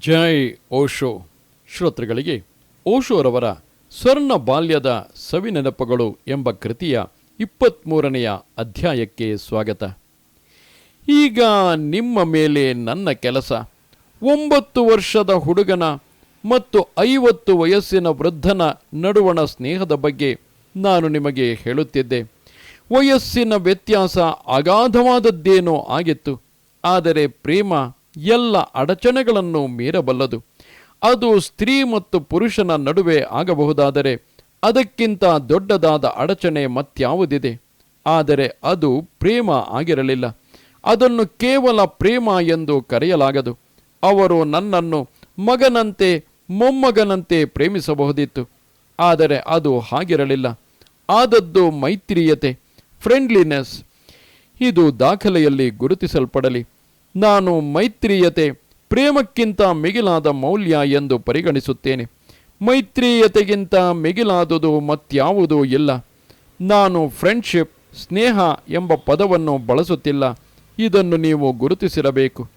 ಜೈ ಓಶೋ. ಶ್ರೋತೃಗಳಿಗೆ, ಓಶೋರವರ ಸ್ವರ್ಣ ಬಾಲ್ಯದ ಸವಿನೆನಪುಗಳು ಎಂಬ ಕೃತಿಯ ಇಪ್ಪತ್ತ್ಮೂರನೆಯ ಅಧ್ಯಾಯಕ್ಕೆ ಸ್ವಾಗತ. ಈಗ ನಿಮ್ಮ ಮೇಲೆ ನನ್ನ ಕೆಲಸ. ಒಂಬತ್ತು ವರ್ಷದ ಹುಡುಗನ ಮತ್ತು ಐವತ್ತು ವಯಸ್ಸಿನ ವೃದ್ಧನ ನಡುವಣ ಸ್ನೇಹದ ಬಗ್ಗೆ ನಾನು ನಿಮಗೆ ಹೇಳುತ್ತಿದ್ದೆ. ವಯಸ್ಸಿನ ವ್ಯತ್ಯಾಸ ಅಗಾಧವಾದದ್ದೇನೋ ಆಗಿತ್ತು. ಆದರೆ ಪ್ರೇಮ ಎಲ್ಲ ಅಡಚಣೆಗಳನ್ನು ಮೀರಬಲ್ಲದು. ಅದು ಸ್ತ್ರೀ ಮತ್ತು ಪುರುಷನ ನಡುವೆ ಆಗಬಹುದಾದರೆ ಅದಕ್ಕಿಂತ ದೊಡ್ಡದಾದ ಅಡಚಣೆ ಮತ್ಯಾವುದಿದೆ. ಆದರೆ ಅದು ಪ್ರೇಮ ಆಗಿರಲಿಲ್ಲ. ಅದನ್ನು ಕೇವಲ ಪ್ರೇಮ ಎಂದು ಕರೆಯಲಾಗದು. ಅವರು ನನ್ನನ್ನು ಮಗನಂತೆ, ಮೊಮ್ಮಗನಂತೆ ಪ್ರೇಮಿಸಬಹುದಿತ್ತು. ಆದರೆ ಅದು ಹಾಗಿರಲಿಲ್ಲ. ಆದದ್ದು ಮೈತ್ರಿಯತೆ ಫ್ರೆಂಡ್ಲಿನೆಸ್ ಇದು ದಾಖಲೆಯಲ್ಲಿ ಗುರುತಿಸಲ್ಪಡಲಿ. ನಾನು ಮೈತ್ರಿಯತೆ, ಪ್ರೇಮಕ್ಕಿಂತ ಮಿಗಿಲಾದ ಮೌಲ್ಯ ಎಂದು ಪರಿಗಣಿಸುತ್ತೇನೆ. ಮೈತ್ರಿಯತೆಗಿಂತ ಮಿಗಿಲಾದುದು ಮತ್ಯಾವುದೂ ಇಲ್ಲ. ನಾನು ಫ್ರೆಂಡ್ಶಿಪ್, ಸ್ನೇಹ ಎಂಬ ಪದವನ್ನು ಬಳಸುತ್ತಿಲ್ಲ. ಇದನ್ನು ನೀವು ಗುರುತಿಸಿರಬೇಕು.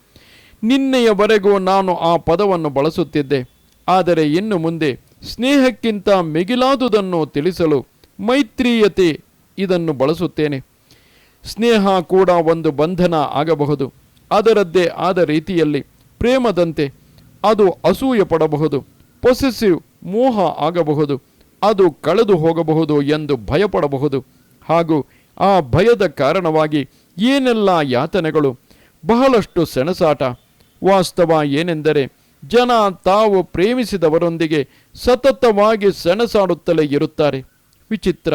ನಿನ್ನೆಯವರೆಗೂ ನಾನು ಆ ಪದವನ್ನು ಬಳಸುತ್ತಿದ್ದೆ. ಆದರೆ ಇನ್ನು ಮುಂದೆ ಸ್ನೇಹಕ್ಕಿಂತ ಮಿಗಿಲಾದುದನ್ನು ತಿಳಿಸಲು ಮೈತ್ರಿಯತೆ ಇದನ್ನು ಬಳಸುತ್ತೇನೆ. ಸ್ನೇಹ ಕೂಡ ಒಂದು ಬಂಧನ ಆಗಬಹುದು. ಅದರದ್ದೇ ಆದ ರೀತಿಯಲ್ಲಿ ಪ್ರೇಮದಂತೆ ಅದು ಅಸೂಯೆ ಪಡಬಹುದು ಪೊಸೆಸಿವ್ ಮೋಹ ಆಗಬಹುದು, ಅದು ಕಳೆದು ಹೋಗಬಹುದು ಎಂದು ಭಯಪಡಬಹುದು. ಹಾಗೂ ಆ ಭಯದ ಕಾರಣವಾಗಿ ಏನೆಲ್ಲ ಯಾತನೆಗಳು, ಬಹಳಷ್ಟು ಸೆಣಸಾಟ. ವಾಸ್ತವ ಏನೆಂದರೆ, ಜನ ತಾವು ಪ್ರೇಮಿಸಿದವರೊಂದಿಗೆ ಸತತವಾಗಿ ಸೆಣಸಾಡುತ್ತಲೇ ಇರುತ್ತಾರೆ. ವಿಚಿತ್ರ,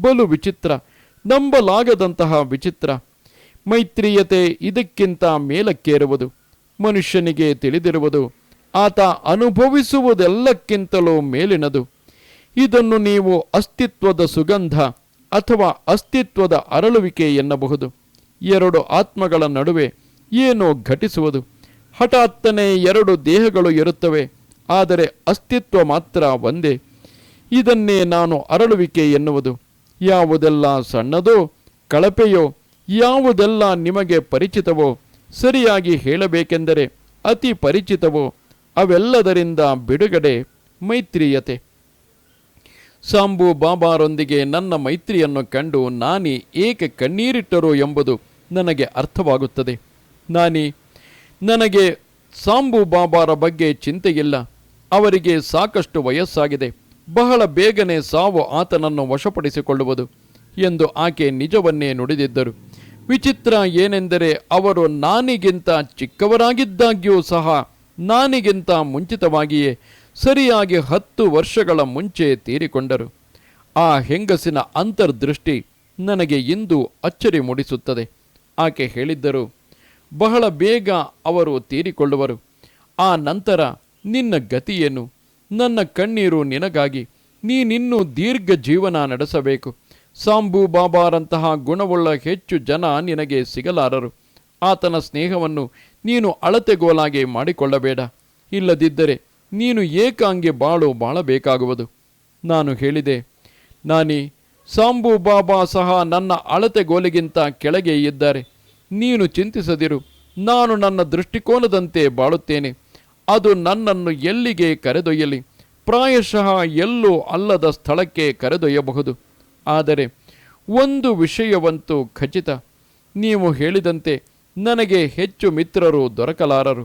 ಬಲು ವಿಚಿತ್ರ, ನಂಬಲಾಗದಂತಹ ವಿಚಿತ್ರ. ಮೈತ್ರಿಯತೆ ಇದಕ್ಕಿಂತ ಮೇಲಕ್ಕೇರುವುದು. ಮನುಷ್ಯನಿಗೆ ತಿಳಿದಿರುವುದು, ಆತ ಅನುಭವಿಸುವುದೆಲ್ಲಕ್ಕಿಂತಲೂ ಮೇಲಿನದು. ಇದನ್ನು ನೀವು ಅಸ್ತಿತ್ವದ ಸುಗಂಧ ಅಥವಾ ಅಸ್ತಿತ್ವದ ಅರಳುವಿಕೆ ಎನ್ನಬಹುದು. ಎರಡು ಆತ್ಮಗಳ ನಡುವೆ ಏನೋ ಘಟಿಸುವುದು. ಹಠಾತ್ತನೆ ಎರಡು ದೇಹಗಳು ಇರುತ್ತವೆ, ಆದರೆ ಅಸ್ತಿತ್ವ ಮಾತ್ರ ಒಂದೇ. ಇದನ್ನೇ ನಾನು ಅರಳುವಿಕೆ ಎನ್ನುವುದು. ಯಾವುದೆಲ್ಲ ಸಣ್ಣದೋ, ಕಳಪೆಯೋ ಯಾವುದೆಲ್ಲ ನಿಮಗೆ ಪರಿಚಿತವೋ ಸರಿಯಾಗಿ ಹೇಳಬೇಕೆಂದರೆ ಅತಿ ಪರಿಚಿತವೋ ಅವೆಲ್ಲದರಿಂದ ಬಿಡುಗಡೆ ಮೈತ್ರಿಯತೆ. ಸಾಂಬು ಬಾಬಾರೊಂದಿಗೆ ನನ್ನ ಮೈತ್ರಿಯನ್ನು ಕಂಡು ನಾನಿ ಏಕೆ ಕಣ್ಣೀರಿಟ್ಟರು ಎಂಬುದು ನನಗೆ ಅರ್ಥವಾಗುತ್ತದೆ. ನಾನಿ, ನನಗೆ ಸಾಂಬು ಬಾಬಾರ ಬಗ್ಗೆ ಚಿಂತೆಯಿಲ್ಲ. ಅವರಿಗೆ ಸಾಕಷ್ಟು ವಯಸ್ಸಾಗಿದೆ. ಬಹಳ ಬೇಗನೆ ಸಾವು ಆತನನ್ನು ವಶಪಡಿಸಿಕೊಳ್ಳುವುದು ಎಂದು ಆಕೆ ನಿಜವನ್ನೇ ನುಡಿದಿದ್ದರು. ವಿಚಿತ್ರ ಏನೆಂದರೆ ಅವರು ನಾನಿಗಿಂತ ಚಿಕ್ಕವರಾಗಿದ್ದಾಗ್ಯೂ ಸಹ ನಾನಿಗಿಂತ ಮುಂಚಿತವಾಗಿಯೇ ಸರಿಯಾಗಿ ಹತ್ತು ವರ್ಷಗಳ ಮುಂಚೆ ತೀರಿಕೊಂಡರು. ಆ ಹೆಂಗಸಿನ ಅಂತರ್ದೃಷ್ಟಿ ನನಗೆ ಇಂದು ಅಚ್ಚರಿ ಮೂಡಿಸುತ್ತದೆ. ಆಕೆ ಹೇಳಿದ್ದರು, ಬಹಳ ಬೇಗ ಅವರು ತೀರಿಕೊಳ್ಳುವರು. ಆ ನಂತರ ನಿನ್ನ ಗತಿಯೇನು? ನನ್ನ ಕಣ್ಣೀರು ನಿನಗಾಗಿ. ನೀನಿನ್ನೂ ದೀರ್ಘ ಜೀವನ ನಡೆಸಬೇಕು. ಸಾಂಬು ಬಾಬಾರಂತಹ ಗುಣವುಳ್ಳ ಹೆಚ್ಚು ಜನ ನಿನಗೆ ಸಿಗಲಾರರು. ಆತನ ಸ್ನೇಹವನ್ನು ನೀನು ಅಳತೆಗೋಲಾಗೆ ಮಾಡಿಕೊಳ್ಳಬೇಡ. ಇಲ್ಲದಿದ್ದರೆ ನೀನು ಏಕಾಂಗಿ ಬಾಳು ಬಾಳಬೇಕಾಗುವುದು. ನಾನು ಹೇಳಿದೆ, ನಾನಿ, ಸಾಂಬು ಬಾಬಾ ಸಹ ನನ್ನ ಅಳತೆಗೋಲಿಗಿಂತ ಕೆಳಗೆ ಇದ್ದಾರೆ. ನೀನು ಚಿಂತಿಸದಿರು, ನಾನು ನನ್ನ ದೃಷ್ಟಿಕೋನದಂತೆ ಬಾಳುತ್ತೇನೆ. ಅದು ನನ್ನನ್ನು ಎಲ್ಲಿಗೆ ಕರೆದೊಯ್ಯಲಿ? ಪ್ರಾಯಶಃ ಎಲ್ಲೂ ಅಲ್ಲದ ಸ್ಥಳಕ್ಕೆ ಕರೆದೊಯ್ಯಬಹುದು. ಆದರೆ ಒಂದು ವಿಷಯವಂತೂ ಖಚಿತ. ನೀವು ಹೇಳಿದಂತೆ ನನಗೆ ಹೆಚ್ಚು ಮಿತ್ರರು ದೊರಕಲಾರರು.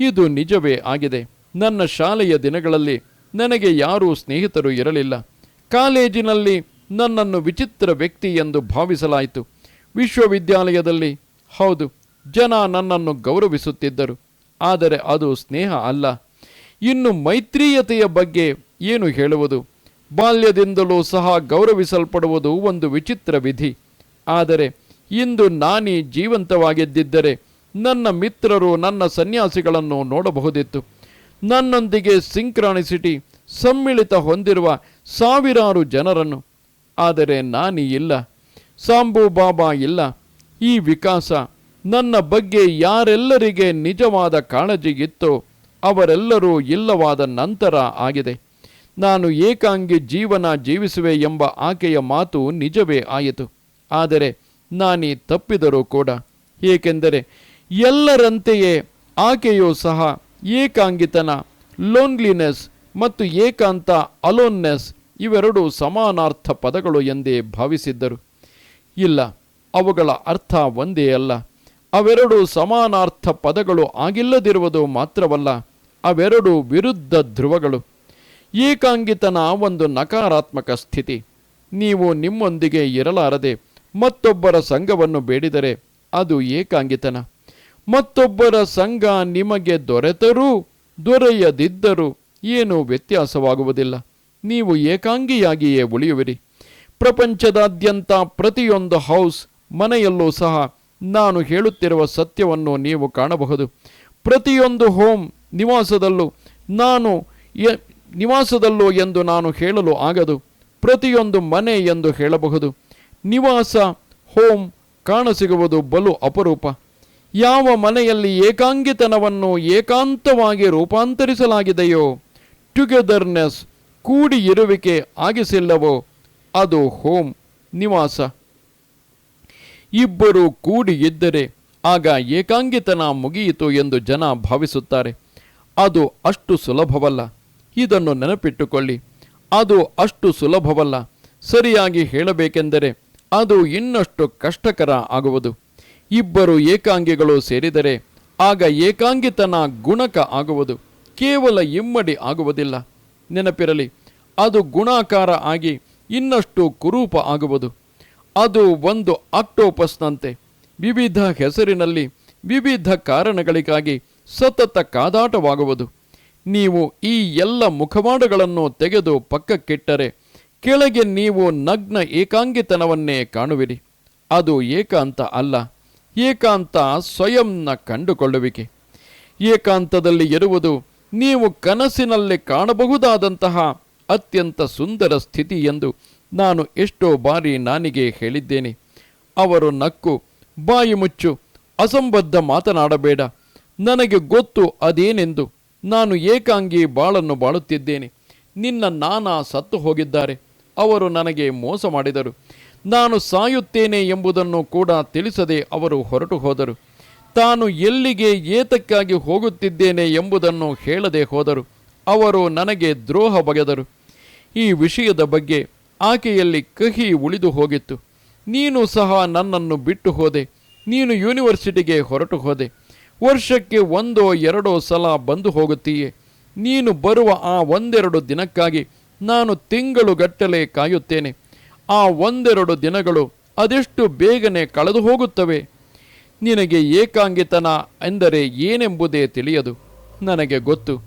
ಇದು ನಿಜವೇ ಆಗಿದೆ. ನನ್ನ ಶಾಲೆಯ ದಿನಗಳಲ್ಲಿ ನನಗೆ ಯಾರೂ ಸ್ನೇಹಿತರು ಇರಲಿಲ್ಲ. ಕಾಲೇಜಿನಲ್ಲಿ ನನ್ನನ್ನು ವಿಚಿತ್ರ ವ್ಯಕ್ತಿ ಎಂದು ಭಾವಿಸಲಾಯಿತು. ವಿಶ್ವವಿದ್ಯಾಲಯದಲ್ಲಿ ಹೌದು, ಜನ ನನ್ನನ್ನು ಗೌರವಿಸುತ್ತಿದ್ದರು. ಆದರೆ ಅದು ಸ್ನೇಹ ಅಲ್ಲ. ಇನ್ನು ಮೈತ್ರೀಯತೆಯ ಬಗ್ಗೆ ಏನು ಹೇಳುವುದು? ಬಾಲ್ಯದಿಂದಲೂ ಸಹ ಗೌರವಿಸಲ್ಪಡುವುದು ಒಂದು ವಿಚಿತ್ರ ವಿಧಿ. ಆದರೆ ಇಂದು ನಾನಿ ಜೀವಂತವಾಗಿದ್ದಿದ್ದರೆ ನನ್ನ ಮಿತ್ರರು ನನ್ನ ಸನ್ಯಾಸಿಗಳನ್ನು ನೋಡಬಹುದಿತ್ತು. ನನ್ನೊಂದಿಗೆ ಸಿಂಕ್ರಾನಿಸಿಟಿ ಸಮ್ಮಿಳಿತ ಹೊಂದಿರುವ ಸಾವಿರಾರು ಜನರನ್ನು. ಆದರೆ ನಾನಿ ಇಲ್ಲ. ಸಾಂಬು ಬಾಬಾ ಇಲ್ಲ. ಈ ವಿಕಾಸ ನನ್ನ ಬಗ್ಗೆ ಯಾರೆಲ್ಲರಿಗೆ ನಿಜವಾದ ಕಾಳಜಿ ಇತ್ತೋ ಅವರೆಲ್ಲರೂ ಇಲ್ಲವಾದ ನಂತರ ಆಗಿದೆ. ನಾನು ಏಕಾಂಗಿ ಜೀವನ ಜೀವಿಸುವೆ ಎಂಬ ಆಕೆಯ ಮಾತು ನಿಜವೇ ಆಯಿತು. ಆದರೆ ನಾನೀ ತಪ್ಪಿದರೂ ಕೂಡ. ಏಕೆಂದರೆ ಎಲ್ಲರಂತೆಯೇ ಆಕೆಯೂ ಸಹ ಏಕಾಂಗಿತನ ಲೋನ್ಲಿನೆಸ್ ಮತ್ತು ಏಕಾಂತ ಅಲೋನ್ನೆಸ್ ಇವೆರಡೂ ಸಮಾನಾರ್ಥ ಪದಗಳು ಎಂದೇ ಭಾವಿಸಿದ್ದರು. ಇಲ್ಲ, ಅವುಗಳ ಅರ್ಥ ಒಂದೇ ಅಲ್ಲ. ಅವೆರಡು ಸಮಾನಾರ್ಥ ಪದಗಳು ಆಗಿಲ್ಲದಿರುವುದು ಮಾತ್ರವಲ್ಲ, ಅವೆರಡು ವಿರುದ್ಧ ಧ್ರುವಗಳು. ಏಕಾಂಗಿತನ ಒಂದು ನಕಾರಾತ್ಮಕ ಸ್ಥಿತಿ. ನೀವು ನಿಮ್ಮೊಂದಿಗೆ ಇರಲಾರದೆ ಮತ್ತೊಬ್ಬರ ಸಂಘವನ್ನು ಬೇಡಿದರೆ ಅದು ಏಕಾಂಗಿತನ. ಮತ್ತೊಬ್ಬರ ಸಂಘ ನಿಮಗೆ ದೊರೆತರೂ ದೊರೆಯದಿದ್ದರೂ ಏನೂ ವ್ಯತ್ಯಾಸವಾಗುವುದಿಲ್ಲ. ನೀವು ಏಕಾಂಗಿಯಾಗಿಯೇ ಉಳಿಯುವಿರಿ. ಪ್ರಪಂಚದಾದ್ಯಂತ ಪ್ರತಿಯೊಂದು ಹೌಸ್ ಮನೆಯಲ್ಲೂ ಸಹ ನಾನು ಹೇಳುತ್ತಿರುವ ಸತ್ಯವನ್ನು ನೀವು ಕಾಣಬಹುದು. ಪ್ರತಿಯೊಂದು ಹೋಮ್ ನಿವಾಸದಲ್ಲೂ ನಾನು ನಿವಾಸದಲ್ಲೂ ಎಂದು ನಾನು ಹೇಳಲು ಆಗದು. ಪ್ರತಿಯೊಂದು ಮನೆ ಎಂದು ಹೇಳಬಹುದು. ನಿವಾಸ, ಹೋಮ್ ಕಾಣಸಿಗುವುದು ಬಲು ಅಪರೂಪ. ಯಾವ ಮನೆಯಲ್ಲಿ ಏಕಾಂಗಿತನವನ್ನು ಏಕಾಂತವಾಗಿ ರೂಪಾಂತರಿಸಲಾಗಿದೆಯೋ ಟುಗೆದರ್ನೆಸ್ ಕೂಡಿ ಇರುವಿಕೆ ಆಗಿಸಿಲ್ಲವೋ, ಅದು ಹೋಮ್, ನಿವಾಸ. ಇಬ್ಬರು ಕೂಡಿ ಇದ್ದರೆ ಆಗ ಏಕಾಂಗಿತನ ಮುಗಿಯಿತು ಎಂದು ಜನ ಭಾವಿಸುತ್ತಾರೆ. ಅದು ಅಷ್ಟು ಸುಲಭವಲ್ಲ. ಇದನ್ನು ನೆನಪಿಟ್ಟುಕೊಳ್ಳಿ. ಅದು ಅಷ್ಟು ಸುಲಭವಲ್ಲ. ಸರಿಯಾಗಿ ಹೇಳಬೇಕೆಂದರೆ ಅದು ಇನ್ನಷ್ಟು ಕಷ್ಟಕರ ಆಗುವುದು. ಇಬ್ಬರು ಏಕಾಂಗಿಗಳು ಸೇರಿದರೆ ಆಗ ಏಕಾಂಗಿತನ ಗುಣಕ ಆಗುವುದು. ಕೇವಲ ಇಮ್ಮಡಿ ಆಗುವುದಿಲ್ಲ. ನೆನಪಿರಲಿ, ಅದು ಗುಣಾಕಾರ ಆಗಿ ಇನ್ನಷ್ಟು ಕುರೂಪ ಆಗುವುದು. ಅದು ಒಂದು ಆಕ್ಟೋಪಸ್ನಂತೆ. ವಿವಿಧ ಹೆಸರಿನಲ್ಲಿ ವಿವಿಧ ಕಾರಣಗಳಿಗಾಗಿ ಸತತ ಕಾದಾಟವಾಗುವುದು. ನೀವು ಈ ಎಲ್ಲ ಮುಖವಾಡಗಳನ್ನು ತೆಗೆದು ಪಕ್ಕಕ್ಕಿಟ್ಟರೆ ಕೆಳಗೆ ನೀವು ನಗ್ನ ಏಕಾಂಗಿತನವನ್ನೇ ಕಾಣುವಿರಿ. ಅದು ಏಕಾಂತ ಅಲ್ಲ, ಏಕಾಂತ ಸ್ವಯಂನ ಕಂಡುಕೊಳ್ಳುವಿಕೆ. ಏಕಾಂತದಲ್ಲಿ ಇರುವುದು ನೀವು ಕನಸಿನಲ್ಲಿ ಕಾಣಬಹುದಾದಂತಹ ಅತ್ಯಂತ ಸುಂದರ ಸ್ಥಿತಿ ಎಂದು ನಾನು ಎಷ್ಟೋ ಬಾರಿ ನಾನಿಗೆ ಹೇಳಿದ್ದೇನೆ. ಅವರು ನಕ್ಕು, ಬಾಯಿ ಮುಚ್ಚು, ಅಸಂಬದ್ಧ ಮಾತನಾಡಬೇಡ. ನನಗೆ ಗೊತ್ತು ಅದೇನೆಂದು ನಾನು ಏಕಾಂಗಿ ಬಾಳನ್ನು ಬಾಳುತ್ತಿದ್ದೇನೆ. ನಿನ್ನ ನಾನಾ ಸತ್ತು ಹೋಗಿದ್ದಾರೆ. ಅವರು ನನಗೆ ಮೋಸ ಮಾಡಿದರು. ನಾನು ಸಾಯುತ್ತೇನೆ ಎಂಬುದನ್ನು ಕೂಡ ತಿಳಿಸದೆ ಅವರು ಹೊರಟು ಹೋದರು. ತಾನು ಎಲ್ಲಿಗೆ ಏತಕ್ಕಾಗಿ ಹೋಗುತ್ತಿದ್ದೇನೆ ಎಂಬುದನ್ನು ಹೇಳದೆ ಹೋದರು. ಅವರು ನನಗೆ ದ್ರೋಹ ಬಗೆದರು. ಈ ವಿಷಯದ ಬಗ್ಗೆ ಆಕೆಯಲ್ಲಿ ಕಹಿ ಉಳಿದು ಹೋಗಿತ್ತು. ನೀನು ಸಹ ನನ್ನನ್ನು ಬಿಟ್ಟು ಹೋದೆ. ನೀನು ಯೂನಿವರ್ಸಿಟಿಗೆ ಹೊರಟು ಹೋದೆ. ವರ್ಷಕ್ಕೆ ಒಂದೋ ಎರಡೋ ಸಲ ಬಂದು ಹೋಗುತ್ತೀಯೆ. ನೀನು ಬರುವ ಆ ಒಂದೆರಡು ದಿನಕ್ಕಾಗಿ ನಾನು ತಿಂಗಳುಗಟ್ಟಲೆ ಕಾಯುತ್ತೇನೆ. ಆ ಒಂದೆರಡು ದಿನಗಳು ಅದೆಷ್ಟು ಬೇಗನೆ ಕಳೆದು ಹೋಗುತ್ತವೆ? ನಿನಗೆ ಏಕಾಂಗಿತನ ಎಂದರೆ ಏನೆಂಬುದೇ ತಿಳಿಯದು. ನನಗೆ ಗೊತ್ತು.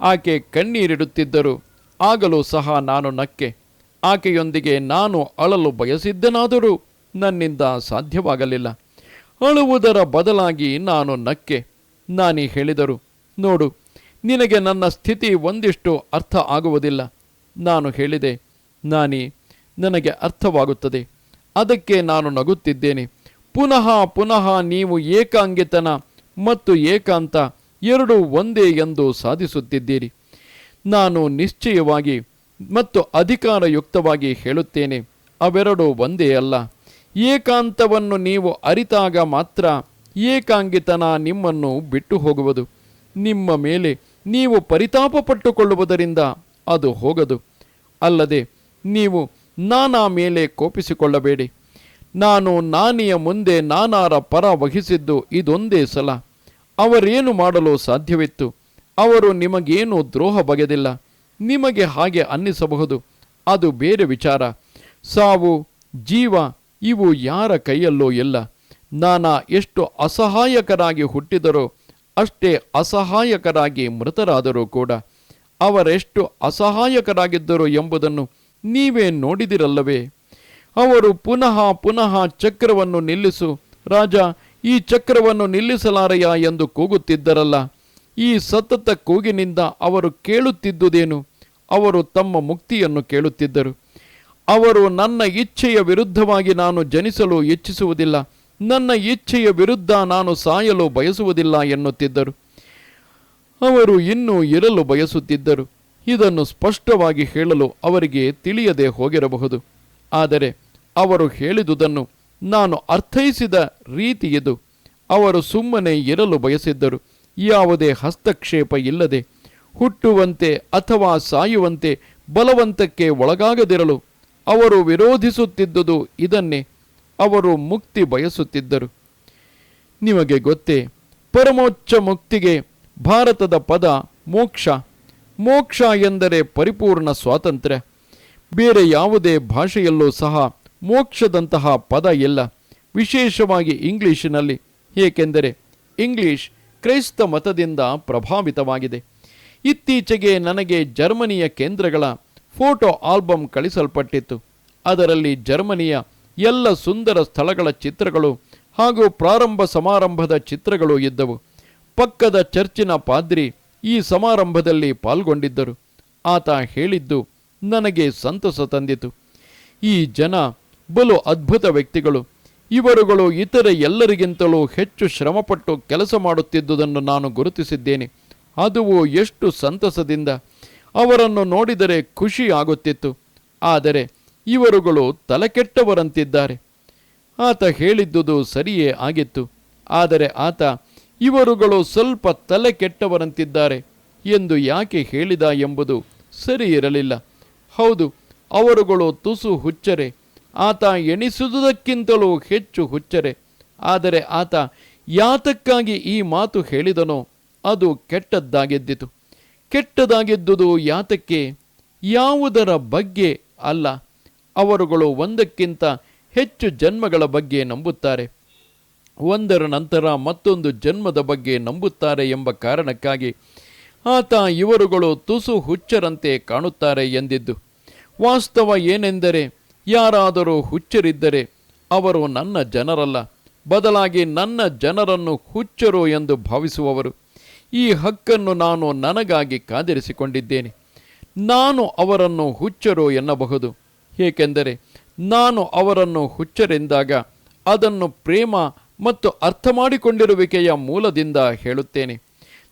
ಆಕೆ ಕಣ್ಣೀರಿಡುತ್ತಿದ್ದರು. ಆಗಲೂ ಸಹ ನಾನು ನಕ್ಕೆ. ಆಕೆಯೊಂದಿಗೆ ನಾನು ಅಳಲು ಬಯಸಿದ್ದನಾದರೂ ನನ್ನಿಂದ ಸಾಧ್ಯವಾಗಲಿಲ್ಲ. ಅಳುವುದರ ಬದಲಾಗಿ ನಾನು ನಕ್ಕೆ. ನಾನಿ ಹೇಳಿದರು, ನೋಡು, ನಿನಗೆ ನನ್ನ ಸ್ಥಿತಿ ಒಂದಿಷ್ಟು ಅರ್ಥ ಆಗುವುದಿಲ್ಲ. ನಾನು ಹೇಳಿದೆ, ನಾನಿ, ನನಗೆ ಅರ್ಥವಾಗುತ್ತದೆ. ಅದಕ್ಕೆ ನಾನು ನಗುತ್ತಿದ್ದೇನೆ. ಪುನಃ ಪುನಃ ನೀವು ಏಕಾಂಗಿತನ ಮತ್ತು ಏಕಾಂತ ಎರಡೂ ಒಂದೇ ಎಂದು ಸಾಧಿಸುತ್ತಿದ್ದೀರಿ. ನಾನು ನಿಶ್ಚಯವಾಗಿ ಮತ್ತು ಅಧಿಕಾರಯುಕ್ತವಾಗಿ ಹೇಳುತ್ತೇನೆ, ಅವೆರಡೂ ಒಂದೇ ಅಲ್ಲ. ಏಕಾಂತವನ್ನು ನೀವು ಅರಿತಾಗ ಮಾತ್ರ ಏಕಾಂಗಿತನ ನಿಮ್ಮನ್ನು ಬಿಟ್ಟು ಹೋಗುವುದು. ನಿಮ್ಮ ಮೇಲೆ ನೀವು ಪರಿತಾಪ ಪಟ್ಟುಕೊಳ್ಳುವುದರಿಂದ ಅದು ಹೋಗದು. ಅಲ್ಲದೆ ನೀವು ನಾನಾ ಮೇಲೆ ಕೋಪಿಸಿಕೊಳ್ಳಬೇಡಿ. ನಾನು ನಾನಿಯ ಮುಂದೆ ನಾನಾರ ಪರ ವಹಿಸಿದ್ದು ಇದೊಂದೇ ಸಲ. ಅವರೇನು ಮಾಡಲು ಸಾಧ್ಯವಿತ್ತು? ಅವರು ನಿಮಗೇನು ದ್ರೋಹ ಬಗೆದಿಲ್ಲ. ನಿಮಗೆ ಹಾಗೆ ಅನ್ನಿಸಬಹುದು. ಅದು ಬೇರೆ ವಿಚಾರ. ಸಾವು, ಜೀವ ಇವು ಯಾರ ಕೈಯಲ್ಲೋ ಇಲ್ಲ. ನಾನಾ ಎಷ್ಟು ಅಸಹಾಯಕರಾಗಿ ಹುಟ್ಟಿದರೋ ಅಷ್ಟೇ ಅಸಹಾಯಕರಾಗಿ ಮೃತರಾದರೂ ಕೂಡ. ಅವರೆಷ್ಟು ಅಸಹಾಯಕರಾಗಿದ್ದರು ಎಂಬುದನ್ನು ನೀವೇ ನೋಡಿದಿರಲ್ಲವೇ? ಅವರು ಪುನಃ ಪುನಃ ಚಕ್ರವನ್ನು ನಿಲ್ಲಿಸು, ರಾಜ, ಈ ಚಕ್ರವನ್ನು ನಿಲ್ಲಿಸಲಾರೆಯಾ ಎಂದು ಕೂಗುತ್ತಿದ್ದರಲ್ಲ. ಈ ಸತತ ಕೂಗಿನಿಂದ ಅವರು ಕೇಳುತ್ತಿದ್ದುದೇನು? ಅವರು ತಮ್ಮ ಮುಕ್ತಿಯನ್ನು ಕೇಳುತ್ತಿದ್ದರು. ಅವರು ನನ್ನ ಇಚ್ಛೆಯ ವಿರುದ್ಧವಾಗಿ ನಾನು ಜನಿಸಲು ಇಚ್ಛಿಸುವುದಿಲ್ಲ. ನನ್ನ ಇಚ್ಛೆಯ ವಿರುದ್ಧ ನಾನು ಸಾಯಲು ಬಯಸುವುದಿಲ್ಲ ಎನ್ನುತ್ತಿದ್ದರು. ಅವರು ಇನ್ನೂ ಇರಲು ಬಯಸುತ್ತಿದ್ದರು. ಇದನ್ನು ಸ್ಪಷ್ಟವಾಗಿ ಹೇಳಲು ಅವರಿಗೆ ತಿಳಿಯದೆ ಹೋಗಿರಬಹುದು. ಆದರೆ ಅವರು ಹೇಳಿದುದನ್ನು ನಾನು ಅರ್ಥೈಸಿದ ರೀತಿಯಿದು ಅವರು ಸುಮ್ಮನೆ ಇರಲು ಬಯಸಿದ್ದರು. ಯಾವುದೇ ಹಸ್ತಕ್ಷೇಪ ಇಲ್ಲದೆ ಹುಟ್ಟುವಂತೆ ಅಥವಾ ಸಾಯುವಂತೆ ಬಲವಂತಕ್ಕೆ ಒಳಗಾಗದಿರಲು ಅವರು ವಿರೋಧಿಸುತ್ತಿದ್ದುದು ಇದನ್ನೇ ಅವರು ಮುಕ್ತಿ ಬಯಸುತ್ತಿದ್ದರು. ನಿಮಗೆ ಗೊತ್ತೇ, ಪರಮೋಚ್ಚ ಮುಕ್ತಿಗೆ ಭಾರತದ ಪದ ಮೋಕ್ಷ. ಮೋಕ್ಷ ಎಂದರೆ ಪರಿಪೂರ್ಣ ಸ್ವಾತಂತ್ರ್ಯ. ಬೇರೆ ಯಾವುದೇ ಭಾಷೆಯಲ್ಲೂ ಸಹ ಮೋಕ್ಷದಂತಹ ಪದ ಇಲ್ಲ. ವಿಶೇಷವಾಗಿ ಇಂಗ್ಲಿಶಿನಲ್ಲಿ. ಏಕೆಂದರೆ ಇಂಗ್ಲಿಷ್ ಕ್ರೈಸ್ತ ಮತದಿಂದ ಪ್ರಭಾವಿತವಾಗಿದೆ. ಇತ್ತೀಚೆಗೆ ನನಗೆ ಜರ್ಮನಿಯ ಕೇಂದ್ರಗಳ ಫೋಟೋ ಆಲ್ಬಮ್ ಕಳಿಸಲ್ಪಟ್ಟಿತ್ತು. ಅದರಲ್ಲಿ ಜರ್ಮನಿಯ ಎಲ್ಲ ಸುಂದರ ಸ್ಥಳಗಳ ಚಿತ್ರಗಳು ಹಾಗೂ ಪ್ರಾರಂಭ ಸಮಾರಂಭದ ಚಿತ್ರಗಳು ಇದ್ದವು. ಪಕ್ಕದ ಚರ್ಚಿನ ಪಾದ್ರಿ ಈ ಸಮಾರಂಭದಲ್ಲಿ ಪಾಲ್ಗೊಂಡಿದ್ದರು. ಆತ ಹೇಳಿದ್ದು ನನಗೆ ಸಂತಸ ತಂದಿತು. ಈ ಜನ ಬಲು ಅದ್ಭುತ ವ್ಯಕ್ತಿಗಳು. ಇವರುಗಳು ಇತರೆ ಎಲ್ಲರಿಗಿಂತಲೂ ಹೆಚ್ಚು ಶ್ರಮಪಟ್ಟು ಕೆಲಸ ಮಾಡುತ್ತಿದ್ದುದನ್ನು ನಾನು ಗುರುತಿಸಿದ್ದೇನೆ. ಅದುವು ಎಷ್ಟು ಸಂತಸದಿಂದ ಅವರನ್ನು ನೋಡಿದರೆ ಖುಷಿ ಆಗುತ್ತಿತ್ತು. ಆದರೆ ಇವರುಗಳು ತಲೆಕೆಟ್ಟವರಂತಿದ್ದಾರೆ ಆತ ಹೇಳಿದ್ದುದು ಸರಿಯೇ ಆಗಿತ್ತು. ಆದರೆ ಆತ, ಇವರುಗಳು ಸ್ವಲ್ಪ ತಲೆ ಕೆಟ್ಟವರಂತಿದ್ದಾರೆ ಎಂದು ಯಾಕೆ ಹೇಳಿದ ಎಂಬುದು ಸರಿ ಇರಲಿಲ್ಲ. ಹೌದು, ಅವರುಗಳು ತುಸು ಹುಚ್ಚರೆ. ಆತ ಎಣಿಸುವುದಕ್ಕಿಂತಲೂ ಹೆಚ್ಚು ಹುಚ್ಚರೆ. ಆದರೆ ಆತ, ಯಾತಕ್ಕಾಗಿ ಈ ಮಾತು ಹೇಳಿದನೋ ಅದು ಕೆಟ್ಟದ್ದಾಗಿದ್ದಿತು. ಕೆಟ್ಟದಾಗಿದ್ದುದು ಯಾತಕ್ಕೆ? ಯಾವುದರ ಬಗ್ಗೆ ಅಲ್ಲ. ಅವರುಗಳು ಒಂದಕ್ಕಿಂತ ಹೆಚ್ಚು ಜನ್ಮಗಳ ಬಗ್ಗೆ ನಂಬುತ್ತಾರೆ. ಒಂದರ ನಂತರ ಮತ್ತೊಂದು ಜನ್ಮದ ಬಗ್ಗೆ ನಂಬುತ್ತಾರೆ ಎಂಬ ಕಾರಣಕ್ಕಾಗಿ ಆತ ಇವರುಗಳು ತುಸು ಹುಚ್ಚರಂತೆ ಕಾಣುತ್ತಾರೆ ಎಂದಿದ್ದು. ವಾಸ್ತವ ಏನೆಂದರೆ, ಯಾರಾದರೂ ಹುಚ್ಚರಿದ್ದರೆ ಅವರು ನನ್ನ ಜನರಲ್ಲ. ಬದಲಾಗಿ ನನ್ನ ಜನರನ್ನು ಹುಚ್ಚರು ಎಂದು ಭಾವಿಸುವವರು. ಈ ಹಕ್ಕನ್ನು ನಾನು ನನಗಾಗಿ ಕಾದಿರಿಸಿಕೊಂಡಿದ್ದೇನೆ. ನಾನು ಅವರನ್ನು ಹುಚ್ಚರು ಎನ್ನಬಹುದು. ಏಕೆಂದರೆ ನಾನು ಅವರನ್ನು ಹುಚ್ಚರೆಂದಾಗ ಅದನ್ನು ಪ್ರೇಮ ಮತ್ತು ಅರ್ಥ ಮಾಡಿಕೊಂಡಿರುವಿಕೆಯ ಮೂಲದಿಂದ ಹೇಳುತ್ತೇನೆ.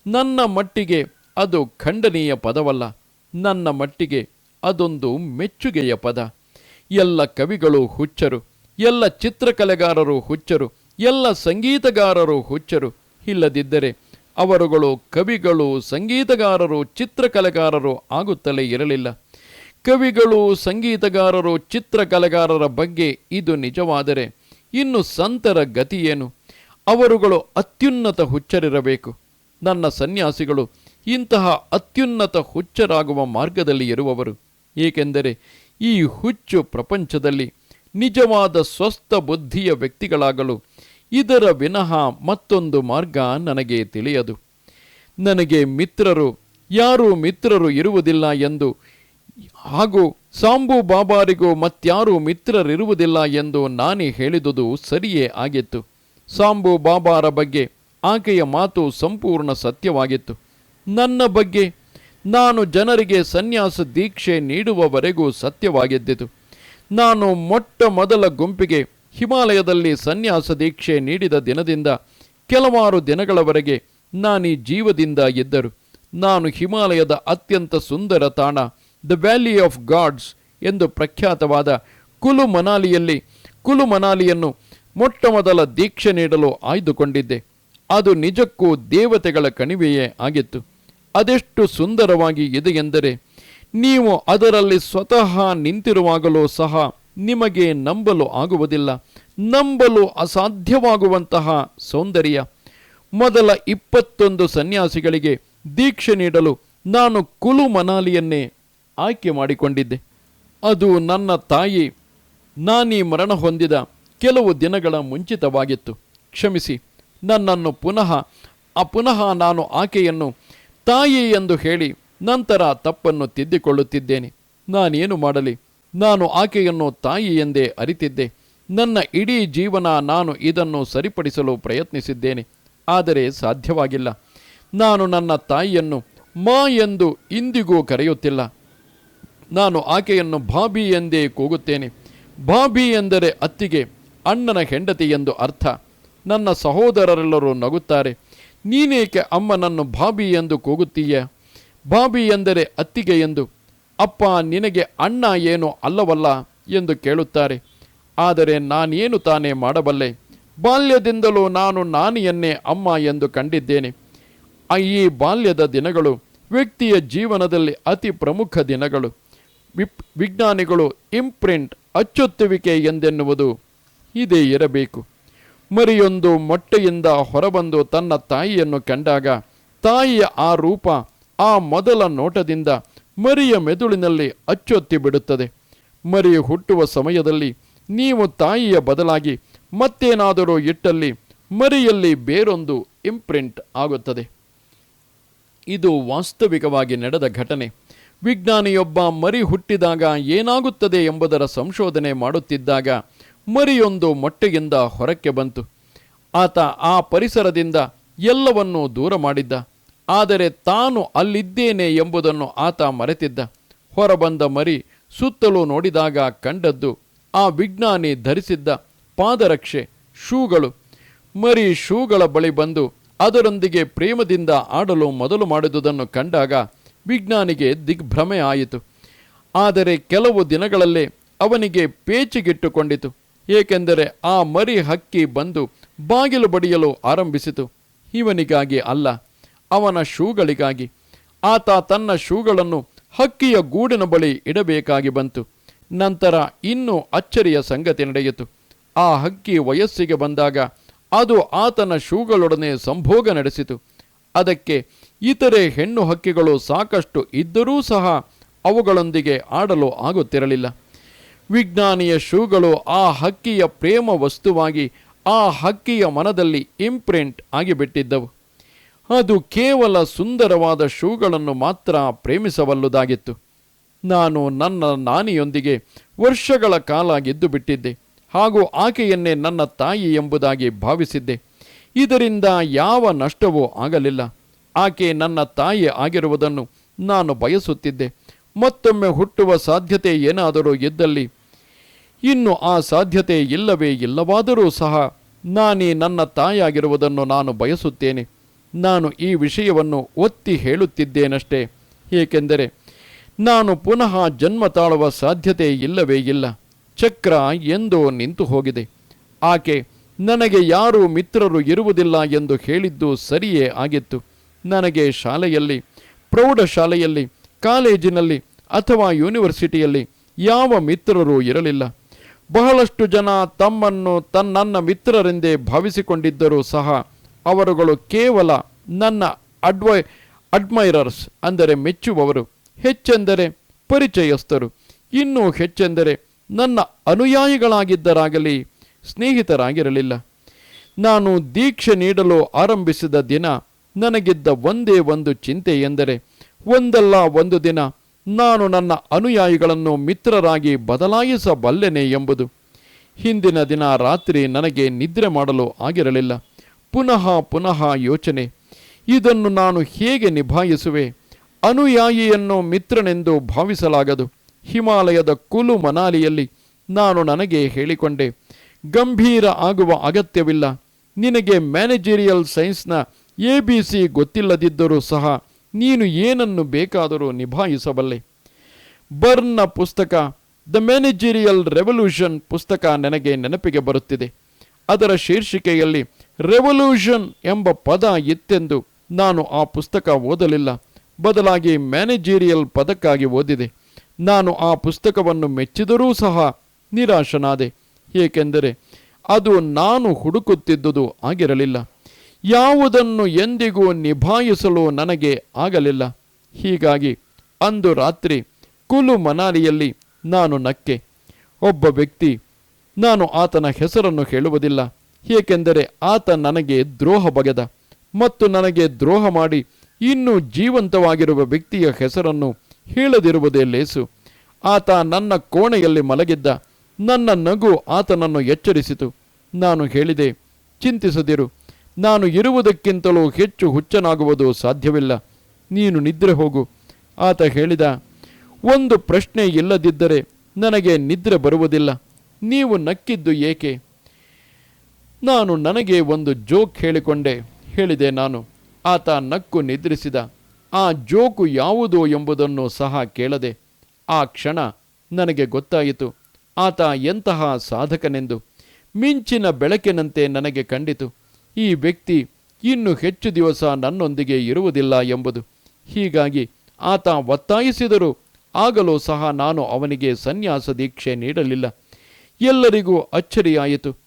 ನನ್ನ ಮಟ್ಟಿಗೆ ಅದು ಖಂಡನೀಯ ಪದವಲ್ಲ. ನನ್ನ ಮಟ್ಟಿಗೆ ಅದೊಂದು ಮೆಚ್ಚುಗೆಯ ಪದ. ಎಲ್ಲ ಕವಿಗಳು ಹುಚ್ಚರು, ಎಲ್ಲ ಚಿತ್ರಕಲೆಗಾರರು ಹುಚ್ಚರು, ಎಲ್ಲ ಸಂಗೀತಗಾರರು ಹುಚ್ಚರು. ಇಲ್ಲದಿದ್ದರೆ ಅವರುಗಳು ಕವಿಗಳು, ಸಂಗೀತಗಾರರು, ಚಿತ್ರಕಲೆಗಾರರು ಆಗುತ್ತಲೇ ಇರಲಿಲ್ಲ. ಕವಿಗಳು, ಸಂಗೀತಗಾರರು, ಚಿತ್ರಕಲೆಗಾರರ ಬಗ್ಗೆ ಇದು ನಿಜವಾದರೆ ಇನ್ನು ಸಂತರ ಗತಿಯೇನು? ಅವರುಗಳು ಅತ್ಯುನ್ನತ ಹುಚ್ಚರಿರಬೇಕು. ನನ್ನ ಸನ್ಯಾಸಿಗಳು ಇಂತಹ ಅತ್ಯುನ್ನತ ಹುಚ್ಚರಾಗುವ ಮಾರ್ಗದಲ್ಲಿ ಇರುವವರು. ಏಕೆಂದರೆ ಈ ಹುಚ್ಚು ಪ್ರಪಂಚದಲ್ಲಿ ನಿಜವಾದ ಸ್ವಸ್ಥ ಬುದ್ಧಿಯ ವ್ಯಕ್ತಿಗಳಾಗಲು ಇದರ ವಿನಃ ಮತ್ತೊಂದು ಮಾರ್ಗ ನನಗೆ ತಿಳಿಯದು. ನನಗೆ ಮಿತ್ರರು, ಯಾರೂ ಮಿತ್ರರು ಇರುವುದಿಲ್ಲ ಎಂದು, ಹಾಗೂ ಸಾಂಬು ಬಾಬಾರಿಗೂ ಮತ್ಯಾರೂ ಮಿತ್ರರಿರುವುದಿಲ್ಲ ಎಂದು ನಾನೇ ಹೇಳಿದುದು ಸರಿಯೇ ಆಗಿತ್ತು. ಸಾಂಬು ಬಾಬಾರ ಬಗ್ಗೆ ಆಕೆಯ ಮಾತು ಸಂಪೂರ್ಣ ಸತ್ಯವಾಗಿತ್ತು. ನನ್ನ ಬಗ್ಗೆ ನಾನು ಜನರಿಗೆ ಸನ್ಯಾಸ ದೀಕ್ಷೆ ನೀಡುವವರೆಗೂ ಸತ್ಯವಾಗಿದ್ದಿತು. ನಾನು ಮೊಟ್ಟ ಮೊದಲ ಗುಂಪಿಗೆ ಹಿಮಾಲಯದಲ್ಲಿ ಸನ್ಯಾಸ ದೀಕ್ಷೆ ನೀಡಿದ ದಿನದಿಂದ ಕೆಲವಾರು ದಿನಗಳವರೆಗೆ ನಾನೀ ಜೀವದಿಂದ ಎದ್ದರು. ನಾನು ಹಿಮಾಲಯದ ಅತ್ಯಂತ ಸುಂದರ ತಾಣ ದ ವ್ಯಾಲಿ ಆಫ್ ಗಾಡ್ಸ್ ಎಂದು ಪ್ರಖ್ಯಾತವಾದ ಕುಲು ಮನಾಲಿಯಲ್ಲಿ ಕುಲು ಮನಾಲಿಯನ್ನು ಮೊಟ್ಟ ಮೊದಲ ದೀಕ್ಷೆ ನೀಡಲು ಆಯ್ದುಕೊಂಡಿದ್ದೆ. ಅದು ನಿಜಕ್ಕೂ ದೇವತೆಗಳ ಕಣಿವೆಯೇ ಆಗಿತ್ತು. ಅದೆಷ್ಟು ಸುಂದರವಾಗಿ ಇದೆಯೆಂದರೆ ನೀವು ಅದರಲ್ಲಿ ಸ್ವತಃ ನಿಂತಿರುವಾಗಲೂ ಸಹ ನಿಮಗೆ ನಂಬಲು ಆಗುವುದಿಲ್ಲ. ನಂಬಲು ಅಸಾಧ್ಯವಾಗುವಂತಹ ಸೌಂದರ್ಯ. ಮೊದಲ ಇಪ್ಪತ್ತೊಂದು ಸನ್ಯಾಸಿಗಳಿಗೆ ದೀಕ್ಷೆ ನೀಡಲು ನಾನು ಕುಲು ಮನಾಲಿಯನ್ನೇ ಆಯ್ಕೆ ಮಾಡಿಕೊಂಡಿದ್ದೆ. ಅದು ನನ್ನ ತಾಯಿ ನಾನೀ ಮರಣ ಹೊಂದಿದ ಕೆಲವು ದಿನಗಳ ಮುಂಚಿತವಾಗಿತ್ತು. ಕ್ಷಮಿಸಿ, ನನ್ನನ್ನು ಪುನಃ ಆ ಪುನಃ ನಾನು ಆಕೆಯನ್ನು ತಾಯಿ ಎಂದು ಹೇಳಿ ನಂತರ ತಪ್ಪನ್ನು ತಿದ್ದಿಕೊಳ್ಳುತ್ತಿದ್ದೇನೆ. ನಾನೇನು ಮಾಡಲಿ? ನಾನು ಆಕೆಯನ್ನು ತಾಯಿ ಎಂದೇ ಅರಿತಿದ್ದೆ. ನನ್ನ ಇಡೀ ಜೀವನ ನಾನು ಇದನ್ನು ಸರಿಪಡಿಸಲು ಪ್ರಯತ್ನಿಸಿದ್ದೇನೆ. ಆದರೆ ಸಾಧ್ಯವಾಗಿಲ್ಲ. ನಾನು ನನ್ನ ತಾಯಿಯನ್ನು ಮಾ ಎಂದು ಇಂದಿಗೂ ಕರೆಯುತ್ತಿಲ್ಲ. ನಾನು ಆಕೆಯನ್ನು ಭಾಬಿ ಎಂದೇ ಕೂಗುತ್ತೇನೆ. ಬಾಬಿ ಎಂದರೆ ಅತ್ತಿಗೆ, ಅಣ್ಣನ ಹೆಂಡತಿ ಎಂದು ಅರ್ಥ. ನನ್ನ ಸಹೋದರರೆಲ್ಲರೂ ನಗುತ್ತಾರೆ. ನೀನೇಕೆ ಅಮ್ಮನನ್ನು ಭಾಬಿ ಎಂದು ಕೂಗುತ್ತೀಯ? ಬಾಬಿ ಎಂದರೆ ಅತ್ತಿಗೆ ಎಂದು. ಅಪ್ಪ ನಿನಗೆ ಅಣ್ಣ ಏನು ಅಲ್ಲವಲ್ಲ ಎಂದು ಕೇಳುತ್ತಾರೆ. ಆದರೆ ನಾನೇನು ತಾನೇ ಮಾಡಬಲ್ಲೆ? ಬಾಲ್ಯದಿಂದಲೂ ನಾನು ನಾನಿಯನ್ನೇ ಅಮ್ಮ ಎಂದು ಕಂಡಿದ್ದೇನೆ. ಈ ಬಾಲ್ಯದ ದಿನಗಳು ವ್ಯಕ್ತಿಯ ಜೀವನದಲ್ಲಿ ಅತಿ ಪ್ರಮುಖ ದಿನಗಳು. ವಿಪ್, ವಿಜ್ಞಾನಿಗಳು ಇಂಪ್ರಿಂಟ್ ಅಚ್ಚೊತ್ತುವಿಕೆ ಎಂದೆನ್ನುವುದು ಇದೇ ಇರಬೇಕು. ಮರಿಯೊಂದು ಮೊಟ್ಟೆಯಿಂದ ಹೊರಬಂದು ತನ್ನ ತಾಯಿಯನ್ನು ಕಂಡಾಗ ತಾಯಿಯ ಆ ರೂಪ, ಆ ಮೊದಲ ನೋಟದಿಂದ ಮರಿಯ ಮೆದುಳಿನಲ್ಲಿ ಅಚ್ಚೊತ್ತಿ ಬಿಡುತ್ತದೆ. ಮರಿ ಹುಟ್ಟುವ ಸಮಯದಲ್ಲಿ ನೀವು ತಾಯಿಯ ಬದಲಾಗಿ ಮತ್ತೇನಾದರೂ ಇಟ್ಟಲ್ಲಿ ಮರಿಯಲ್ಲಿ ಬೇರೊಂದು ಇಂಪ್ರಿಂಟ್ ಆಗುತ್ತದೆ. ಇದು ವಾಸ್ತವಿಕವಾಗಿ ನಡೆದ ಘಟನೆ. ವಿಜ್ಞಾನಿಯೊಬ್ಬ ಮರಿ ಹುಟ್ಟಿದಾಗ ಏನಾಗುತ್ತದೆ ಎಂಬುದರ ಸಂಶೋಧನೆ ಮಾಡುತ್ತಿದ್ದಾಗ ಮರಿಯೊಂದು ಮೊಟ್ಟೆಯಿಂದ ಹೊರಕ್ಕೆ ಬಂತು. ಆತ ಆ ಪರಿಸರದಿಂದ ಎಲ್ಲವನ್ನೂ ದೂರ ಮಾಡಿದ್ದ. ಆದರೆ ತಾನು ಅಲ್ಲಿದ್ದೇನೆ ಎಂಬುದನ್ನು ಆತ ಮರೆತಿದ್ದ. ಹೊರಬಂದ ಮರಿ ಸುತ್ತಲೂ ನೋಡಿದಾಗ ಕಂಡದ್ದು ಆ ವಿಜ್ಞಾನಿ ಧರಿಸಿದ್ದ ಪಾದರಕ್ಷೆ, ಶೂಗಳು. ಮರಿ ಶೂಗಳ ಬಳಿ ಬಂದು ಅದರೊಂದಿಗೆ ಪ್ರೇಮದಿಂದ ಆಡಲು ಮೊದಲು ಮಾಡಿದುದನ್ನು ಕಂಡಾಗ ವಿಜ್ಞಾನಿಗೆ ದಿಗ್ಭ್ರಮೆ ಆಯಿತು. ಆದರೆ ಕೆಲವು ದಿನಗಳಲ್ಲೇ ಅವನಿಗೆ ಪೇಚಿಗಿಟ್ಟುಕೊಂಡಿತು. ಏಕೆಂದರೆ ಆ ಮರಿ ಹಕ್ಕಿ ಬಂದು ಬಾಗಿಲು ಬಡಿಯಲು ಆರಂಭಿಸಿತು. ಇವನಿಗಾಗಿ ಅಲ್ಲ. ಅವನ ಶೂಗಳಿಗಾಗಿ. ಆತ ತನ್ನ ಶೂಗಳನ್ನು ಹಕ್ಕಿಯ ಗೂಡಿನ ಬಳಿ ಇಡಬೇಕಾಗಿ ಬಂತು. ನಂತರ ಇನ್ನೂ ಅಚ್ಚರಿಯ ಸಂಗತಿ ನಡೆಯಿತು. ಆ ಹಕ್ಕಿ ವಯಸ್ಸಿಗೆ ಬಂದಾಗ ಅದು ಆತನ ಶೂಗಳೊಡನೆ ಸಂಭೋಗ ನಡೆಸಿತು. ಅದಕ್ಕೆ ಇತರೆ ಹೆಣ್ಣು ಹಕ್ಕಿಗಳು ಸಾಕಷ್ಟು ಇದ್ದರೂ ಸಹ ಅವುಗಳೊಂದಿಗೆ ಆಡಲು ಆಗುತ್ತಿರಲಿಲ್ಲ. ವಿಜ್ಞಾನಿಯ ಶೂಗಳು ಆ ಹಕ್ಕಿಯ ಪ್ರೇಮ ವಸ್ತುವಾಗಿ ಆ ಹಕ್ಕಿಯ ಮನದಲ್ಲಿ ಇಂಪ್ರಿಂಟ್ ಆಗಿಬಿಟ್ಟಿದ್ದವು. ಅದು ಕೇವಲ ಸುಂದರವಾದ ಶೂಗಳನ್ನು ಮಾತ್ರ ಪ್ರೇಮಿಸಬಲ್ಲುದಾಗಿತ್ತು. ನಾನು ನನ್ನ ನಾನಿಯೊಂದಿಗೆ ವರ್ಷಗಳ ಕಾಲ ಗೆದ್ದು ಬಿಟ್ಟಿದ್ದೆ ಹಾಗೂ ಆಕೆಯನ್ನೇ ನನ್ನ ತಾಯಿ ಎಂಬುದಾಗಿ ಭಾವಿಸಿದ್ದೆ. ಇದರಿಂದ ಯಾವ ನಷ್ಟವೂ ಆಗಲಿಲ್ಲ. ಆಕೆ ನನ್ನ ತಾಯಿ ಆಗಿರುವುದನ್ನು ನಾನು ಬಯಸುತ್ತಿದ್ದೆ. ಮತ್ತೊಮ್ಮೆ ಹುಟ್ಟುವ ಸಾಧ್ಯತೆ ಏನಾದರೂ ಇದ್ದಲ್ಲಿ, ಇನ್ನು ಆ ಸಾಧ್ಯತೆ ಇಲ್ಲವೇ ಇಲ್ಲವಾದರೂ ಸಹ ನಾನೇ ನನ್ನ ತಾಯಿಯಾಗಿರುವುದನ್ನು ನಾನು ಬಯಸುತ್ತೇನೆ. ನಾನು ಈ ವಿಷಯವನ್ನು ಒತ್ತಿ ಹೇಳುತ್ತಿದ್ದೇನಷ್ಟೇ? ಏಕೆಂದರೆ ನಾನು ಪುನಃ ಜನ್ಮ ತಾಳುವ ಸಾಧ್ಯತೆ ಇಲ್ಲವೇ ಇಲ್ಲ. ಚಕ್ರ ಎಂದೋ ನಿಂತು ಹೋಗಿದೆ. ಆಕೆ, ನನಗೆ ಯಾರೂ ಮಿತ್ರರು ಇರುವುದಿಲ್ಲ ಎಂದು ಹೇಳಿದ್ದು ಸರಿಯೇ ಆಗಿತ್ತು. ನನಗೆ ಶಾಲೆಯಲ್ಲಿ, ಪ್ರೌಢಶಾಲೆಯಲ್ಲಿ, ಕಾಲೇಜಿನಲ್ಲಿ ಅಥವಾ ಯೂನಿವರ್ಸಿಟಿಯಲ್ಲಿ ಯಾವ ಮಿತ್ರರೂ ಇರಲಿಲ್ಲ. ಬಹಳಷ್ಟು ಜನ ತಮ್ಮನ್ನು ತನ್ನನ್ನ ಮಿತ್ರರೆಂದೇ ಭಾವಿಸಿಕೊಂಡಿದ್ದರೂ ಸಹ ಅವರುಗಳು ಕೇವಲ ನನ್ನ ಅಡ್ವೈ, ಅಡ್ಮೈರರ್ಸ್ ಅಂದರೆ ಮೆಚ್ಚುವವರು. ಹೆಚ್ಚೆಂದರೆ ಪರಿಚಯಸ್ಥರು. ಇನ್ನೂ ಹೆಚ್ಚೆಂದರೆ ನನ್ನ ಅನುಯಾಯಿಗಳಾಗಿದ್ದರಾಗಲಿ, ಸ್ನೇಹಿತರಾಗಿರಲಿಲ್ಲ. ನಾನು ದೀಕ್ಷೆ ನೀಡಲು ಆರಂಭಿಸಿದ ದಿನ ನನಗಿದ್ದ ಒಂದೇ ಒಂದು ಚಿಂತೆ ಎಂದರೆ, ಒಂದಲ್ಲ ಒಂದು ದಿನ ನಾನು ನನ್ನ ಅನುಯಾಯಿಗಳನ್ನು ಮಿತ್ರರಾಗಿ ಬದಲಾಯಿಸಬಲ್ಲೆನೆ ಎಂಬುದು. ಹಿಂದಿನ ದಿನ ರಾತ್ರಿ ನನಗೆ ನಿದ್ರೆ ಮಾಡಲು ಆಗಿರಲಿಲ್ಲ. ಪುನಃ ಪುನಃ ಯೋಚನೆ. ಇದನ್ನು ನಾನು ಹೇಗೆ ನಿಭಾಯಿಸುವೆ? ಅನುಯಾಯಿಯನ್ನು ಮಿತ್ರನೆಂದು ಭಾವಿಸಲಾಗದು. ಹಿಮಾಲಯದ ಕುಲು ಮನಾಲಿಯಲ್ಲಿ ನಾನು ನನಗೆ ಹೇಳಿಕೊಂಡೆ, ಗಂಭೀರ ಆಗುವ ಅಗತ್ಯವಿಲ್ಲ. ನಿನಗೆ ಮ್ಯಾನೇಜರಿಯಲ್ ಸೈನ್ಸ್ನ ಎ ಬಿ ಸಿ ಗೊತ್ತಿಲ್ಲದಿದ್ದರೂ ಸಹ ನೀನು ಏನನ್ನು ಬೇಕಾದರೂ ನಿಭಾಯಿಸಬಲ್ಲೆ. ಬರ್ನ್ನ ಪುಸ್ತಕ, ದ ಮ್ಯಾನೇಜರಿಯಲ್ ರೆವಲ್ಯೂಷನ್ ಪುಸ್ತಕ ನನಗೆ ನೆನಪಿಗೆ ಬರುತ್ತಿದೆ. ಅದರ ಶೀರ್ಷಿಕೆಯಲ್ಲಿ ರೆವಲ್ಯೂಷನ್ ಎಂಬ ಪದ ಇತ್ತೆಂದು ನಾನು ಆ ಪುಸ್ತಕ ಓದಲಿಲ್ಲ. ಬದಲಾಗಿ ಮ್ಯಾನೇಜೀರಿಯಲ್ ಪದಕ್ಕಾಗಿ ಓದಿದೆ. ನಾನು ಆ ಪುಸ್ತಕವನ್ನು ಮೆಚ್ಚಿದರೂ ಸಹ ನಿರಾಶನಾದೆ. ಏಕೆಂದರೆ ಅದು ನಾನು ಹುಡುಕುತ್ತಿದ್ದುದು ಆಗಿರಲಿಲ್ಲ. ಯಾವುದನ್ನು ಎಂದಿಗೂ ನಿಭಾಯಿಸಲು ನನಗೆ ಆಗಲಿಲ್ಲ. ಹೀಗಾಗಿ ಅಂದು ರಾತ್ರಿ ಕುಲು ಮನಾಲಿಯಲ್ಲಿ ನಾನು ನಕ್ಕೆ. ಒಬ್ಬ ವ್ಯಕ್ತಿ, ನಾನು ಆತನ ಹೆಸರನ್ನು ಹೇಳುವುದಿಲ್ಲ. ಏಕೆಂದರೆ ಆತ ನನಗೆ ದ್ರೋಹ ಬಗೆದ ಮತ್ತು ನನಗೆ ದ್ರೋಹ ಮಾಡಿ ಇನ್ನೂ ಜೀವಂತವಾಗಿರುವ ವ್ಯಕ್ತಿಯ ಹೆಸರನ್ನು ಹೇಳದಿರುವುದೇ ಲೇಸು. ಆತ ನನ್ನ ಕೋಣೆಯಲ್ಲಿ ಮಲಗಿದ್ದ ನನ್ನ ನಗು ಆತನನ್ನು ಎಚ್ಚರಿಸಿತು. ನಾನು ಹೇಳಿದೆ, ಚಿಂತಿಸದಿರು. ನಾನು ಇರುವುದಕ್ಕಿಂತಲೂ ಹೆಚ್ಚು ಹುಚ್ಚನಾಗುವುದು ಸಾಧ್ಯವಿಲ್ಲ. ನೀನು ನಿದ್ರೆ ಹೋಗು. ಆತ ಹೇಳಿದ, ಒಂದು ಪ್ರಶ್ನೆ ಇಲ್ಲದಿದ್ದರೆ ನನಗೆ ನಿದ್ರೆ ಬರುವುದಿಲ್ಲ. ನೀವು ನಕ್ಕಿದ್ದು ಏಕೆ? ನಾನು ನನಗೆ ಒಂದು ಜೋಕ್ ಹೇಳಿಕೊಂಡೆ. ಹೇಳಿದೆ ನಾನು. ಆತ ನಕ್ಕು ನಿದ್ರಿಸಿದ. ಆ ಜೋಕು ಯಾವುದು ಎಂಬುದನ್ನು ಸಹ ಕೇಳದೆ. ಆ ಕ್ಷಣ ನನಗೆ ಗೊತ್ತಾಯಿತು. ಆತ ಎಂತಹ ಸಾಧಕನೆಂದು. ಮಿಂಚಿನ ಬೆಳಕಿನಂತೆ ನನಗೆ ಕಂಡಿತು. ಈ ವ್ಯಕ್ತಿ ಇನ್ನು ಹೆಚ್ಚು ದಿವಸ ನನ್ನೊಂದಿಗೆ ಇರುವುದಿಲ್ಲ ಎಂಬುದು. ಹೀಗಾಗಿ ಆತ ಒತ್ತಾಯಿಸಿದರೂ ಆಗಲೂ ಸಹ ನಾನು ಅವನಿಗೆ ಸನ್ಯಾಸ ದೀಕ್ಷೆ ನೀಡಲಿಲ್ಲ. ಎಲ್ಲರಿಗೂ ಅಚ್ಚರಿಯಾಯಿತು.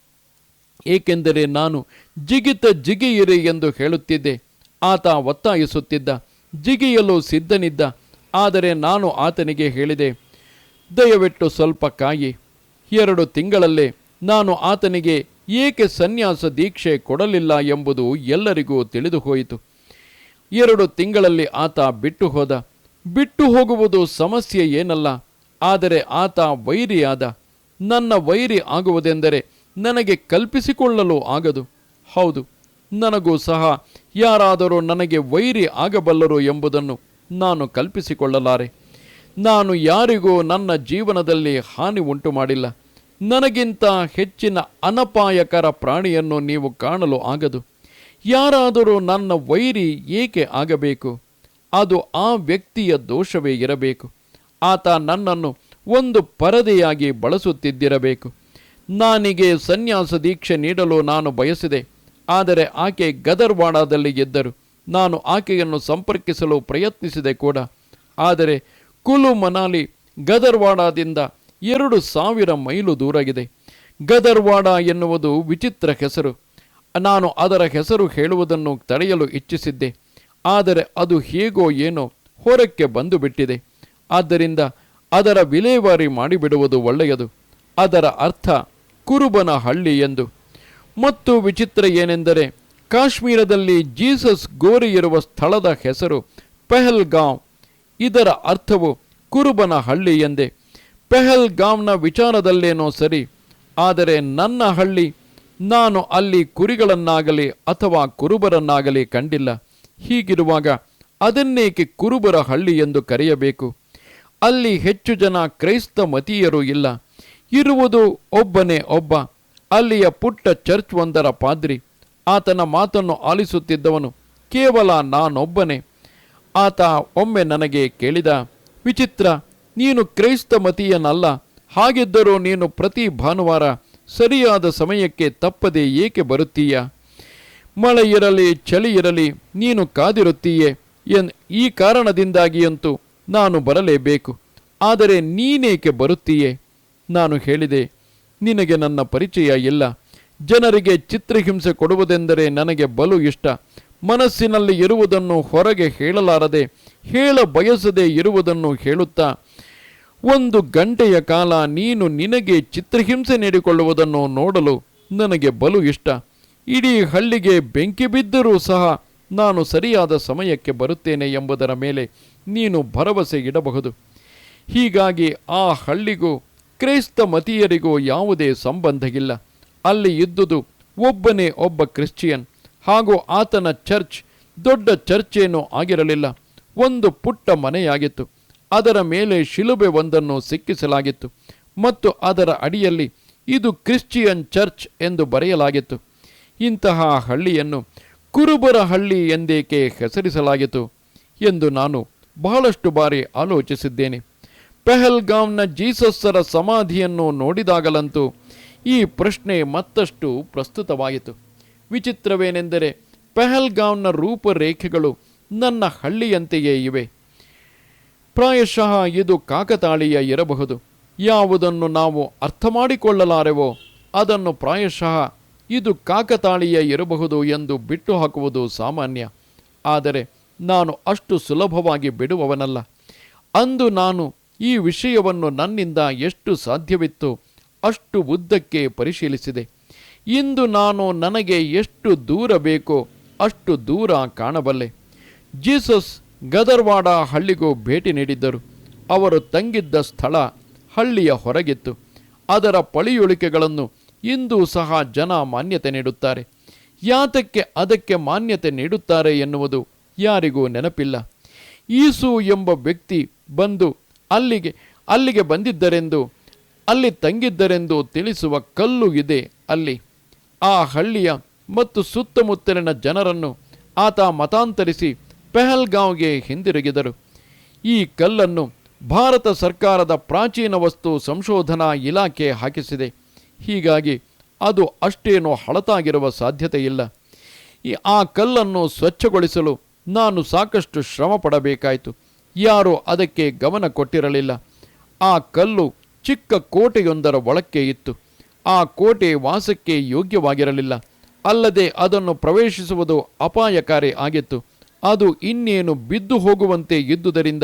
ಏಕೆಂದರೆ ನಾನು ಜಿಗಿತ ಜಿಗಿಯಿರಿ ಎಂದು ಹೇಳುತ್ತಿದ್ದೆ. ಆತ ಒತ್ತಾಯಿಸುತ್ತಿದ್ದ. ಜಿಗಿಯಲು ಸಿದ್ಧನಿದ್ದ. ಆದರೆ ನಾನು ಆತನಿಗೆ ಹೇಳಿದೆ, ದಯವಿಟ್ಟು ಸ್ವಲ್ಪ ಕಾಯಿ. ಎರಡು ತಿಂಗಳಲ್ಲೇ ನಾನು ಆತನಿಗೆ ಏಕೆ ಸನ್ಯಾಸ ದೀಕ್ಷೆ ಕೊಡಲಿಲ್ಲ ಎಂಬುದು ಎಲ್ಲರಿಗೂ ತಿಳಿದು ಹೋಯಿತು ಎರಡು ತಿಂಗಳಲ್ಲಿ ಆತ ಬಿಟ್ಟು ಹೋದ ಬಿಟ್ಟು ಹೋಗುವುದು ಸಮಸ್ಯೆ ಏನಲ್ಲ. ಆದರೆ ಆತ ವೈರಿಯಾದ. ನನ್ನ ವೈರಿ ಆಗುವುದೆಂದರೆ ನನಗೆ ಕಲ್ಪಿಸಿಕೊಳ್ಳಲು ಆಗದು. ಹೌದು, ನನಗೂ ಸಹ ಯಾರಾದರೂ ನನಗೆ ವೈರಿ ಆಗಬಲ್ಲರು ಎಂಬುದನ್ನು ನಾನು ಕಲ್ಪಿಸಿಕೊಳ್ಳಲಾರೆ. ನಾನು ಯಾರಿಗೂ ನನ್ನ ಜೀವನದಲ್ಲಿ ಹಾನಿ ಉಂಟು ಮಾಡಿಲ್ಲ ನನಗಿಂತ ಹೆಚ್ಚಿನ ಅನಪಾಯಕರ ಪ್ರಾಣಿಯನ್ನು ನೀವು ಕಾಣಲು ಆಗದು. ಯಾರಾದರೂ ನನ್ನ ವೈರಿ ಏಕೆ ಆಗಬೇಕು? ಅದು ಆ ವ್ಯಕ್ತಿಯ ದೋಷವೇ ಇರಬೇಕು. ಆತ ನನ್ನನ್ನು ಒಂದು ಪರದೆಯಾಗಿ ಬಳಸುತ್ತಿದ್ದಿರಬೇಕು. ನಾನಿಗೆ ಸನ್ಯಾಸ ದೀಕ್ಷೆ ನೀಡಲು ನಾನು ಬಯಸಿದೆ. ಆದರೆ ಆಕೆ ಗದರ್ವಾಡದಲ್ಲಿ ಇದ್ದರು. ನಾನು ಆಕೆಯನ್ನು ಸಂಪರ್ಕಿಸಲು ಪ್ರಯತ್ನಿಸಿದೆ ಕೂಡ. ಆದರೆ ಕುಲು ಮನಾಲಿ ಗದರ್ವಾಡದಿಂದ ಎರಡು ಸಾವಿರ ಮೈಲು ದೂರಗಿದೆ ಗದರ್ವಾಡ ಎನ್ನುವುದು ವಿಚಿತ್ರ ಹೆಸರು. ನಾನು ಅದರ ಹೆಸರು ಹೇಳುವುದನ್ನು ತಡೆಯಲು ಇಚ್ಛಿಸಿದ್ದೆ. ಆದರೆ ಅದು ಹೇಗೋ ಏನೋ ಹೊರಕ್ಕೆ ಬಂದು ಬಿಟ್ಟಿದೆ ಆದ್ದರಿಂದ ಅದರ ವಿಲೇವಾರಿ ಮಾಡಿಬಿಡುವುದು ಒಳ್ಳೆಯದು. ಅದರ ಅರ್ಥ ಕುರುಬನ ಹಳ್ಳಿ ಎಂದು. ಮತ್ತು ವಿಚಿತ್ರ ಏನೆಂದರೆ, ಕಾಶ್ಮೀರದಲ್ಲಿ ಜೀಸಸ್ ಗೋರಿ ಇರುವ ಸ್ಥಳದ ಹೆಸರು ಪೆಹಲ್ಗಾಂವ್ ಇದರ ಅರ್ಥವು ಕುರುಬನ ಹಳ್ಳಿ ಎಂದೇ. ಪೆಹಲ್ಗಾಂವ್ನ ವಿಚಾರದಲ್ಲೇನೋ ಸರಿ, ಆದರೆ ನನ್ನ ಹಳ್ಳಿ ನಾನು ಅಲ್ಲಿ ಕುರಿಗಳನ್ನಾಗಲಿ ಅಥವಾ ಕುರುಬರನ್ನಾಗಲಿ ಕಂಡಿಲ್ಲ. ಹೀಗಿರುವಾಗ ಅದನ್ನೇಕೆ ಕುರುಬರ ಹಳ್ಳಿ ಎಂದು ಕರೆಯಬೇಕು? ಅಲ್ಲಿ ಹೆಚ್ಚು ಜನ ಕ್ರೈಸ್ತ ಮತೀಯರು ಇಲ್ಲ. ಇರುವುದು ಒಬ್ಬನೇ ಒಬ್ಬ. ಅಲ್ಲಿಯ ಪುಟ್ಟ ಚರ್ಚ್ ಒಂದರ ಪಾದ್ರಿ. ಆತನ ಮಾತನ್ನು ಆಲಿಸುತ್ತಿದ್ದವನು, ಕೇವಲ ನಾನೊಬ್ಬನೇ. ಆತ ಒಮ್ಮೆ ನನಗೆ ಕೇಳಿದ, ವಿಚಿತ್ರ, ನೀನು ಕ್ರೈಸ್ತ ಮತೀಯನಲ್ಲ, ಹಾಗಿದ್ದರೂ ನೀನು ಪ್ರತಿ ಭಾನುವಾರ ಸರಿಯಾದ ಸಮಯಕ್ಕೆ ತಪ್ಪದೆ ಏಕೆ ಬರುತ್ತೀಯ? ಮಳೆ ಇರಲಿ, ಚಳಿ ಇರಲಿ, ನೀನು ಕಾದಿರುತ್ತೀಯೇ? ಎನ್, ಈ ಕಾರಣದಿಂದಾಗಿಯಂತೂ ನಾನು ಬರಲೇಬೇಕು. ಆದರೆ ನೀನೇಕೆ ಬರುತ್ತೀಯೇ? ನಾನು ಹೇಳಿದೆ, ನಿನಗೆ ನನ್ನ ಪರಿಚಯ ಇಲ್ಲ. ಜನರಿಗೆ ಚಿತ್ರಹಿಂಸೆ ಕೊಡುವುದೆಂದರೆ ನನಗೆ ಬಲು ಇಷ್ಟ. ಮನಸ್ಸಿನಲ್ಲಿ ಇರುವುದನ್ನು ಹೊರಗೆ ಹೇಳಲಾರದೆ, ಹೇಳ ಬಯಸದೆ ಇರುವುದನ್ನು ಹೇಳುತ್ತಾ, ಒಂದು ಗಂಟೆಯ ಕಾಲ ನೀನು ನಿನಗೆ ಚಿತ್ರಹಿಂಸೆ ನೀಡಿಕೊಳ್ಳುವುದನ್ನು ನೋಡಲು ನನಗೆ ಬಲು ಇಷ್ಟ. ಇಡೀ ಹಳ್ಳಿಗೆ ಬೆಂಕಿ ಬಿದ್ದರೂ ಸಹ ನಾನು ಸರಿಯಾದ ಸಮಯಕ್ಕೆ ಬರುತ್ತೇನೆ ಎಂಬುದರ ಮೇಲೆ ನೀನು ಭರವಸೆ ಇಡಬಹುದು. ಹೀಗಾಗಿ ಆ ಹಳ್ಳಿಗೂ ಕ್ರೈಸ್ತ ಮತೀಯರಿಗೂ ಯಾವುದೇ ಸಂಬಂಧವಿಲ್ಲ. ಅಲ್ಲಿ ಇದ್ದುದು ಒಬ್ಬನೇ ಒಬ್ಬ ಕ್ರಿಶ್ಚಿಯನ್, ಹಾಗೂ ಆತನ ಚರ್ಚ್ ದೊಡ್ಡ ಚರ್ಚೇನೂ ಆಗಿರಲಿಲ್ಲ. ಒಂದು ಪುಟ್ಟ ಮನೆಯಾಗಿತ್ತು. ಅದರ ಮೇಲೆ ಶಿಲುಬೆ ಒಂದನ್ನು ಸಿಕ್ಕಿಸಲಾಗಿತ್ತು, ಮತ್ತು ಅದರ ಅಡಿಯಲ್ಲಿ ಇದು ಕ್ರಿಶ್ಚಿಯನ್ ಚರ್ಚ್ ಎಂದು ಬರೆಯಲಾಗಿತ್ತು. ಇಂತಹ ಹಳ್ಳಿಯನ್ನು ಕುರುಬರ ಹಳ್ಳಿ ಎಂದೇಕೆ ಹೆಸರಿಸಲಾಗಿತು ಎಂದು ನಾನು ಬಹಳಷ್ಟು ಬಾರಿ ಆಲೋಚಿಸಿದ್ದೇನೆ. ಪೆಹಲ್ಗಾಂವ್ನ ಜೀಸಸ್ಸರ ಸಮಾಧಿಯನ್ನು ನೋಡಿದಾಗಲಂತೂ ಈ ಪ್ರಶ್ನೆ ಮತ್ತಷ್ಟು ಪ್ರಸ್ತುತವಾಯಿತು. ವಿಚಿತ್ರವೇನೆಂದರೆ ಪೆಹಲ್ಗಾಂವ್ನ ರೂಪರೇಖೆಗಳು ನನ್ನ ಹಳ್ಳಿಯಂತೆಯೇ ಇವೆ. ಪ್ರಾಯಶಃ ಇದು ಕಾಕತಾಳೀಯ ಇರಬಹುದು. ಯಾವುದನ್ನು ನಾವು ಅರ್ಥ ಮಾಡಿಕೊಳ್ಳಲಾರೆವೋ ಅದನ್ನು ಪ್ರಾಯಶಃ ಇದು ಕಾಕತಾಳೀಯ ಇರಬಹುದು ಎಂದು ಬಿಟ್ಟು ಹಾಕುವುದು ಸಾಮಾನ್ಯ. ಆದರೆ ನಾನು ಅಷ್ಟು ಸುಲಭವಾಗಿ ಬಿಡುವವನಲ್ಲ. ಅಂದು ನಾನು ಈ ವಿಷಯವನ್ನು ನನ್ನಿಂದ ಎಷ್ಟು ಸಾಧ್ಯವಿತ್ತು ಅಷ್ಟು ಉದ್ದಕ್ಕೆ ಪರಿಶೀಲಿಸಿದೆ. ಇಂದು ನಾನು ನನಗೆ ಎಷ್ಟು ದೂರ ಬೇಕೋ ಅಷ್ಟು ದೂರ ಕಾಣಬಲ್ಲೆ. ಜೀಸಸ್ ಗದರ್ವಾಡ ಹಳ್ಳಿಗೂ ಭೇಟಿ ನೀಡಿದ್ದರು. ಅವರು ತಂಗಿದ್ದ ಸ್ಥಳ ಹಳ್ಳಿಯ ಹೊರಗಿತ್ತು. ಅದರ ಪಳಿಯುಳಿಕೆಗಳನ್ನು ಇಂದು ಸಹ ಜನ ಮಾನ್ಯತೆ ನೀಡುತ್ತಾರೆ. ಯಾತಕ್ಕೆ ಅದಕ್ಕೆ ಮಾನ್ಯತೆ ನೀಡುತ್ತಾರೆ ಎನ್ನುವುದು ಯಾರಿಗೂ ನೆನಪಿಲ್ಲ. ಈಸು ಎಂಬ ವ್ಯಕ್ತಿ ಬಂದು ಅಲ್ಲಿಗೆ ಅಲ್ಲಿಗೆ ಬಂದಿದ್ದರೆಂದು, ಅಲ್ಲಿ ತಂಗಿದ್ದರೆಂದು ತಿಳಿಸುವ ಕಲ್ಲು ಇದೆ ಅಲ್ಲಿ. ಆ ಹಳ್ಳಿಯ ಮತ್ತು ಸುತ್ತಮುತ್ತಲಿನ ಜನರನ್ನು ಆತ ಮತಾಂತರಿಸಿ ಪೆಹಲ್ಗಾಂವ್ಗೆ ಹಿಂದಿರುಗಿದರು. ಈ ಕಲ್ಲನ್ನು ಭಾರತ ಸರ್ಕಾರದ ಪ್ರಾಚೀನ ವಸ್ತು ಸಂಶೋಧನಾ ಇಲಾಖೆ ಹಾಕಿಸಿದೆ. ಹೀಗಾಗಿ ಅದು ಅಷ್ಟೇನೂ ಹಳತಾಗಿರುವ ಸಾಧ್ಯತೆ ಇಲ್ಲ ಈ, ಆ ಕಲ್ಲನ್ನು ಸ್ವಚ್ಛಗೊಳಿಸಲು ನಾನು ಸಾಕಷ್ಟು ಶ್ರಮ ಪಡಬೇಕಾಯಿತು ಯಾರೂ ಅದಕ್ಕೆ ಗಮನ ಕೊಟ್ಟಿರಲಿಲ್ಲ. ಆ ಕಲ್ಲು ಚಿಕ್ಕ ಕೋಟೆಯೊಂದರ ಒಳಕ್ಕೆ ಇತ್ತು. ಆ ಕೋಟೆ ವಾಸಕ್ಕೆ ಯೋಗ್ಯವಾಗಿರಲಿಲ್ಲ. ಅಲ್ಲದೆ ಅದನ್ನು ಪ್ರವೇಶಿಸುವುದು ಅಪಾಯಕಾರಿ ಆಗಿತ್ತು. ಅದು ಇನ್ನೇನು ಬಿದ್ದು ಹೋಗುವಂತೆ ಇದ್ದುದರಿಂದ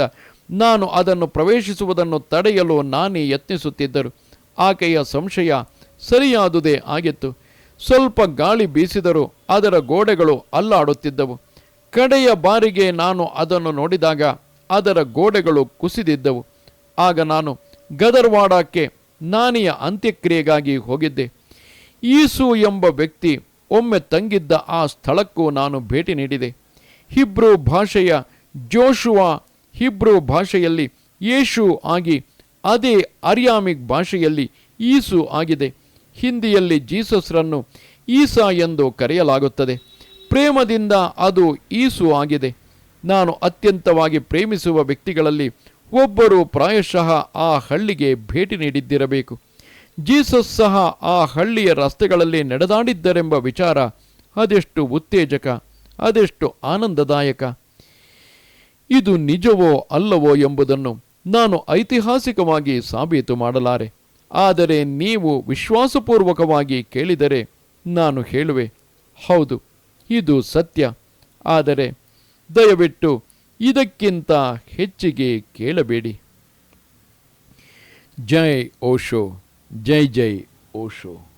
ನಾನು ಅದನ್ನು ಪ್ರವೇಶಿಸುವುದನ್ನು ತಡೆಯಲು ನಾನೇ ಯತ್ನಿಸುತ್ತಿದ್ದರು. ಆಕೆಯ ಸಂಶಯ ಸರಿಯಾದುದೇ ಆಗಿತ್ತು. ಸ್ವಲ್ಪ ಗಾಳಿ ಬೀಸಿದರೂ ಅದರ ಗೋಡೆಗಳು ಅಲ್ಲಾಡುತ್ತಿದ್ದವು. ಕಡೆಯ ಬಾರಿಗೆ ನಾನು ಅದನ್ನು ನೋಡಿದಾಗ ಅದರ ಗೋಡೆಗಳು ಕುಸಿದಿದ್ದವು. ಆಗ ನಾನು ಗದರ್ವಾಡಕ್ಕೆ ನಾನಿಯ ಅಂತ್ಯಕ್ರಿಯೆಗಾಗಿ ಹೋಗಿದ್ದೆ. ಈಸು ಎಂಬ ವ್ಯಕ್ತಿ ಒಮ್ಮೆ ತಂಗಿದ್ದ ಆ ಸ್ಥಳಕ್ಕೂ ನಾನು ಭೇಟಿ ನೀಡಿದೆ. ಹಿಬ್ರೂ ಭಾಷೆಯ ಜೋಶುವ ಹಿಬ್ರೂ ಭಾಷೆಯಲ್ಲಿ ಯೇಷು ಆಗಿ ಅದೇ ಅರಿಯಾಮಿಕ್ ಭಾಷೆಯಲ್ಲಿ ಈಸು ಆಗಿದೆ. ಹಿಂದಿಯಲ್ಲಿ ಜೀಸಸ್ರನ್ನು ಈಸಾ ಎಂದು ಕರೆಯಲಾಗುತ್ತದೆ. ಪ್ರೇಮದಿಂದ ಅದು ಈಸು ಆಗಿದೆ. ನಾನು ಅತ್ಯಂತವಾಗಿ ಪ್ರೇಮಿಸುವ ವ್ಯಕ್ತಿಗಳಲ್ಲಿ ಒಬ್ಬರು ಪ್ರಾಯಶಃ ಆ ಹಳ್ಳಿಗೆ ಭೇಟಿ ನೀಡಿದ್ದಿರಬೇಕು. ಜೀಸಸ್ ಸಹ ಆ ಹಳ್ಳಿಯ ರಸ್ತೆಗಳಲ್ಲಿ ನಡೆದಾಡಿದ್ದರೆಂಬ ವಿಚಾರ ಅದೆಷ್ಟು ಉತ್ತೇಜಕ, ಅದೆಷ್ಟು ಆನಂದದಾಯಕ. ಇದು ನಿಜವೋ ಅಲ್ಲವೋ ಎಂಬುದನ್ನು ನಾನು ಐತಿಹಾಸಿಕವಾಗಿ ಸಾಬೀತು ಮಾಡಲಾರೆ. ಆದರೆ ನೀವು ವಿಶ್ವಾಸಪೂರ್ವಕವಾಗಿ ಕೇಳಿದರೆ ನಾನು ಹೇಳುವೆ, ಹೌದು, ಇದು ಸತ್ಯ. ಆದರೆ ದಯವಿಟ್ಟು ಇದಕ್ಕಿಂತ ಹೆಚ್ಚಿಗೆ ಕೇಳಬೇಡಿ. ಜೈ ಓಶೋ ಜೈ ಜೈ ಓಶೋ.